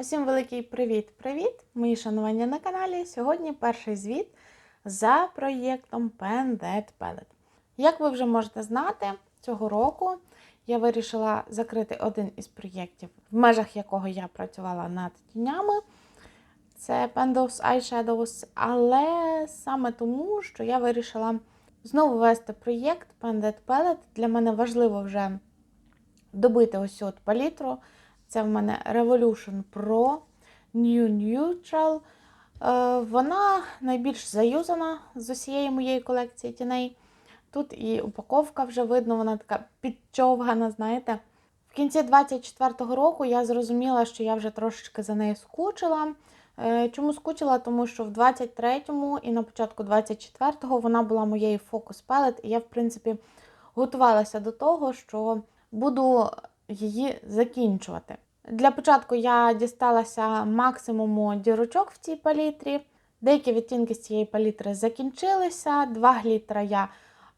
Усім великий привіт-привіт! Мої шанування на каналі. Сьогодні перший звіт за проєктом Pen Dead Palette. Як ви вже можете знати, цього року я вирішила закрити один із проєктів, в межах якого я працювала над тінями. Це Pendos Eyeshadows, але саме тому, що я вирішила знову вести проєкт Pen Dead Palette. Для мене важливо вже добити ось от палітру. Це в мене Revolution Pro New Neutral. Е, Вона найбільш заюзана з усієї моєї колекції тіней. Тут і упаковка вже видно, вона така підчовгана, знаєте. В кінці 24-го року я зрозуміла, що я вже трошечки за нею скучила. Е, Чому скучила? Тому що в 23-му і на початку 24-го вона була моєю фокус пелет, і я, в принципі, готувалася до того, що буду її закінчувати. Для початку я дісталася максимуму дірочок в цій палітрі. Деякі відтінки з цієї палітри закінчилися. Два глітера я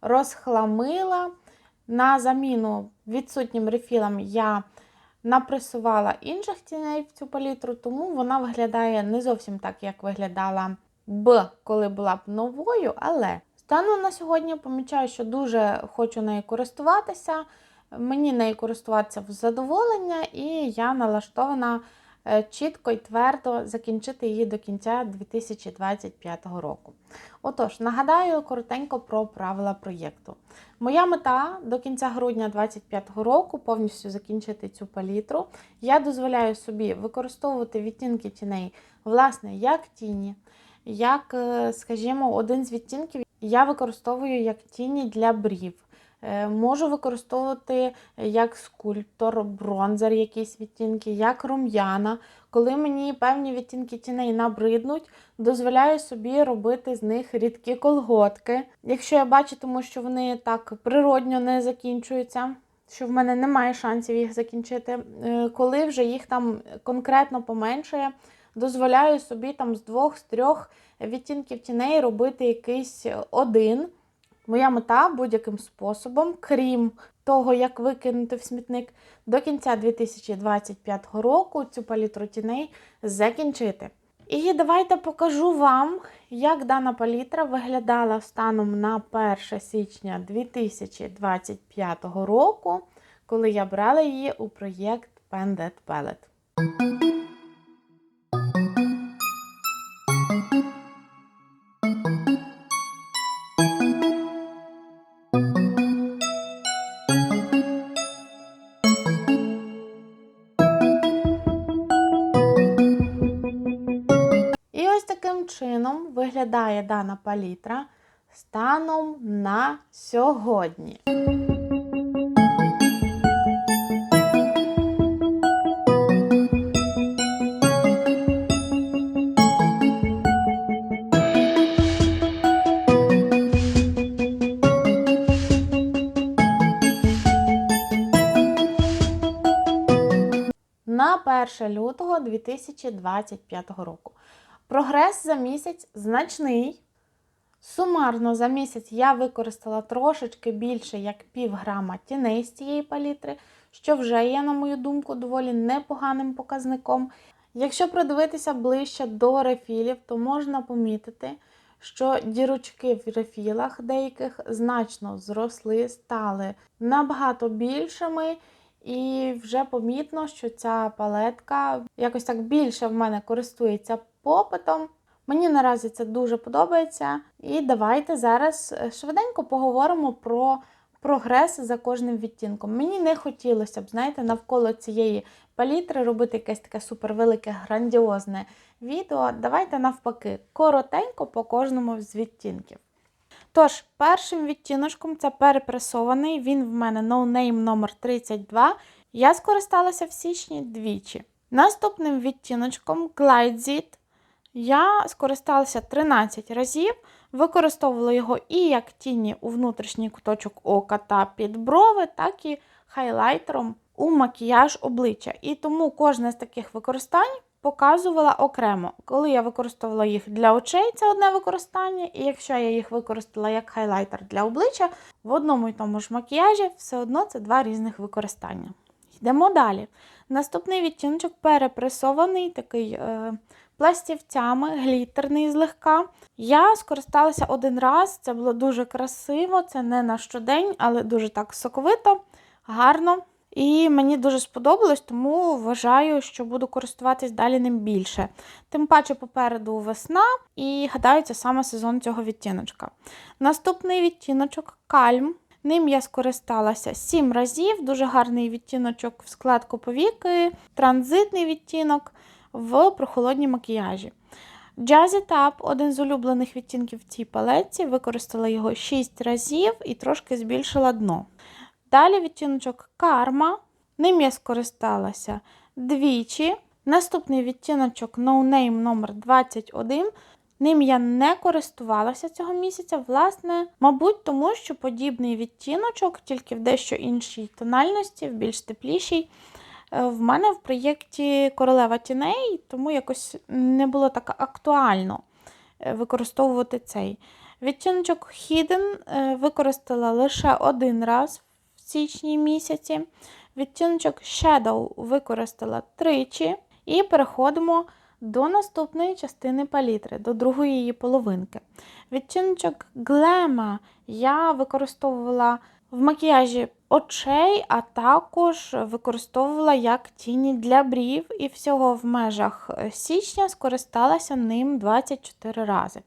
розхламила. На заміну відсутнім рефілам я напресувала інших тіней в цю палітру, тому вона виглядає не зовсім так, як виглядала б, коли була б новою. Але станом на сьогодні помічаю, що дуже хочу нею користуватися. Мені нею користуватися в задоволення, і я налаштована чітко і твердо закінчити її до кінця 2025 року. Отож, нагадаю коротенько про правила проєкту. Моя мета до кінця грудня 2025 року повністю закінчити цю палітру. Я дозволяю собі використовувати відтінки тіней, власне, як тіні, як, скажімо, один з відтінків я використовую як тіні для брів. Можу використовувати як скульптор, бронзер, якісь відтінки, як рум'яна. Коли мені певні відтінки тіней набриднуть, дозволяю собі робити з них рідкі колготки. Якщо я бачитиму, що вони так природньо не закінчуються, що в мене немає шансів їх закінчити, коли вже їх там конкретно поменшає, дозволяю собі там з двох, з трьох відтінків тіней робити якийсь один. Моя мета будь-яким способом, крім того, як викинути в смітник, до кінця 2025 року цю палітру тіней закінчити. І давайте покажу вам, як дана палітра виглядала станом на 1 січня 2025 року, коли я брала її у проєкт Pen Dead Palette. Виглядає дана палітра станом на сьогодні. На 1 лютого 2025 року. Прогрес за місяць значний. Сумарно за місяць я використала трошечки більше як пів грама тіней з цієї палітри, що вже є, на мою думку, доволі непоганим показником. Якщо продивитися ближче до рефілів, то можна помітити, що дірочки в рефілах деяких значно зросли, стали набагато більшими. І вже помітно, що ця палетка якось так більше в мене користується попитом. Мені наразі це дуже подобається. І давайте зараз швиденько поговоримо про прогрес за кожним відтінком. Мені не хотілося б, знаєте, навколо цієї палітри робити якесь таке супервелике, грандіозне відео. Давайте навпаки, коротенько по кожному з відтінків. Тож, першим відтіночком це перепресований, він в мене no name номер 32 Я скористалася в січні двічі. Наступним відтіночком Glide я скористалася 13 разів, використовувала його і як тіні у внутрішній куточок ока та під брови, так і хайлайтером у макіяж обличчя. І тому кожне з таких використань показувала окремо. Коли я використовувала їх для очей, це одне використання, і якщо я їх використала як хайлайтер для обличчя, в одному і тому ж макіяжі все одно це два різних використання. Йдемо далі. Наступний відтіночок перепресований, такий е, пластівцями, глітерний злегка. Я скористалася один раз, це було дуже красиво, це не на щодень, але дуже так соковито, гарно. І мені дуже сподобалось, тому вважаю, що буду користуватись далі ним більше. Тим паче попереду весна, і гадаю, це саме сезон цього відтіночка. Наступний відтіночок кальм. Ним я скористалася 7 разів. Дуже гарний відтіночок в складку повіки, транзитний відтінок в прохолодній макіяжі. Jazzy Tap – один з улюблених відтінків в цій палетці. Використала його 6 разів і трошки збільшила дно. Далі відтіночок карма. Ним я скористалася двічі. Наступний відтіночок No Name номер 21 Ним я не користувалася цього місяця, власне, мабуть, тому що подібний відтіночок, тільки в дещо іншій тональності, в більш теплішій, в мене в проєкті Королева тіней, тому якось не було так актуально е, використовувати цей. Відтіночок Hidden е, використала лише один раз в січні місяці. Відтіночок Shadow використала тричі. І переходимо до наступної частини палітри, до другої її половинки. Відтіночок Глема я використовувала в макіяжі очей, а також використовувала як тіні для брів, і всього в межах січня скористалася ним 24 рази.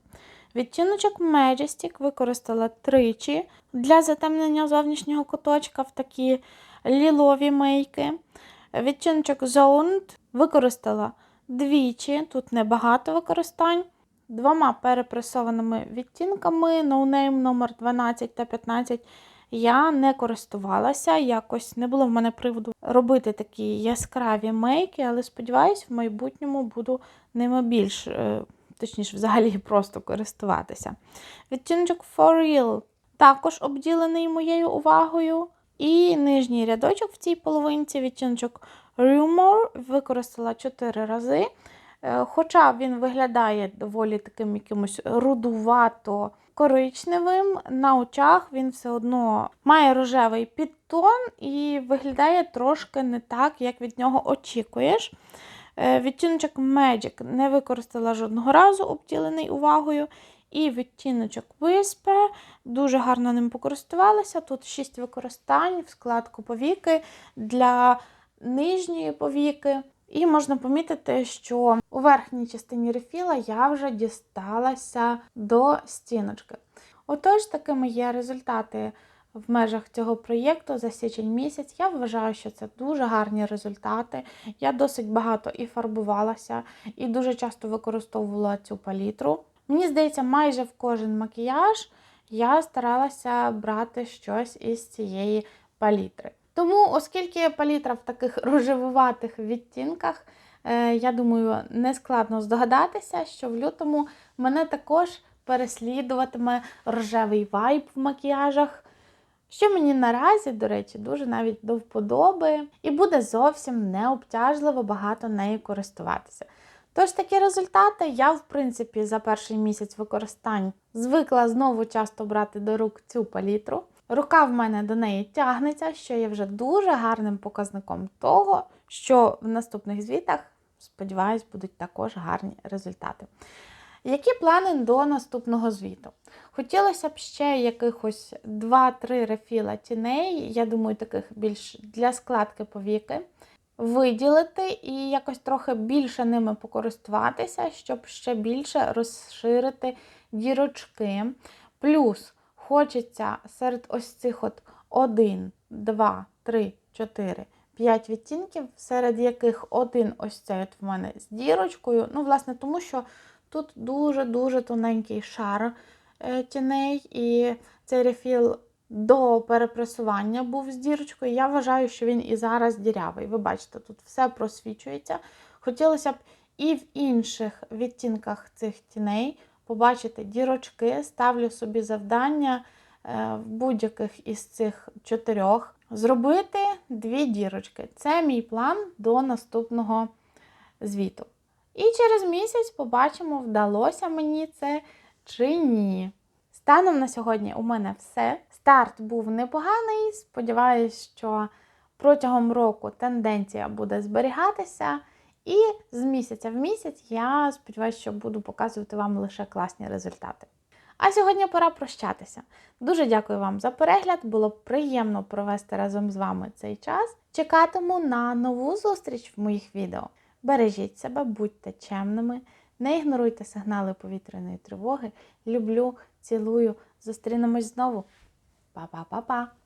Відтіночок Majestic використала тричі для затемнення зовнішнього куточка в такі лілові мейки. Відтіночок Zoned використала двічі, тут небагато використань. Двома перепресованими відтінками No Name номер 12 та 15 я не користувалася, якось не було в мене приводу робити такі яскраві мейки, але сподіваюся, в майбутньому буду ними більш, е, точніше, взагалі просто користуватися. Відтіночок For Real також обділений моєю увагою. І нижній рядочок в цій половинці відтіночок Rumor використала 4 рази. Е, хоча він виглядає доволі таким якимось рудувато коричневим, на очах він все одно має рожевий підтон і виглядає трошки не так, як від нього очікуєш. Е, відтіночок Magic не використала жодного разу, обтілений увагою. І відтіночок Whisper, дуже гарно ним покористувалася. Тут 6 використань в складку повіки для нижньої повіки. І можна помітити, що у верхній частині рефіла я вже дісталася до стіночки. Отож, такими є результати в межах цього проєкту за січень місяць. Я вважаю, що це дуже гарні результати. Я досить багато і фарбувалася, і дуже часто використовувала цю палітру. Мені здається, майже в кожен макіяж я старалася брати щось із цієї палітри. Тому, оскільки палітра в таких рожевуватих відтінках, е, я думаю, не складно здогадатися, що в лютому мене також переслідуватиме рожевий вайб в макіяжах. Що мені наразі, до речі, дуже навіть до вподоби, і буде зовсім необтяжливо багато нею користуватися. Тож такі результати я, в принципі, за перший місяць використань звикла знову часто брати до рук цю палітру. Рука в мене до неї тягнеться, що є вже дуже гарним показником того, що в наступних звітах, сподіваюсь, будуть також гарні результати. Які плани до наступного звіту? Хотілося б ще якихось 2-3 рефіла тіней, я думаю, таких більш для складки повіки, виділити і якось трохи більше ними покористуватися, щоб ще більше розширити дірочки. Плюс хочеться серед ось цих от 1, 2, 3, 4, 5 відтінків, серед яких один ось цей от в мене з дірочкою. Ну, власне, тому що тут дуже-дуже тоненький шар е, тіней, і цей рефіл до перепресування був з дірочкою. Я вважаю, що він і зараз дірявий. Ви бачите, тут все просвічується. Хотілося б і в інших відтінках цих тіней побачити дірочки, ставлю собі завдання е, в будь-яких із цих чотирьох зробити дві дірочки. Це мій план до наступного звіту. І через місяць побачимо, вдалося мені це чи ні. Станом на сьогодні у мене все. Старт був непоганий. Сподіваюсь, що протягом року тенденція буде зберігатися. І з місяця в місяць я сподіваюся, що буду показувати вам лише класні результати. А сьогодні пора прощатися. Дуже дякую вам за перегляд. Було приємно провести разом з вами цей час. Чекатиму на нову зустріч в моїх відео. Бережіть себе, будьте чемними, не ігноруйте сигнали повітряної тривоги. Люблю, цілую. Зустрінемось знову. Па-па-па-па!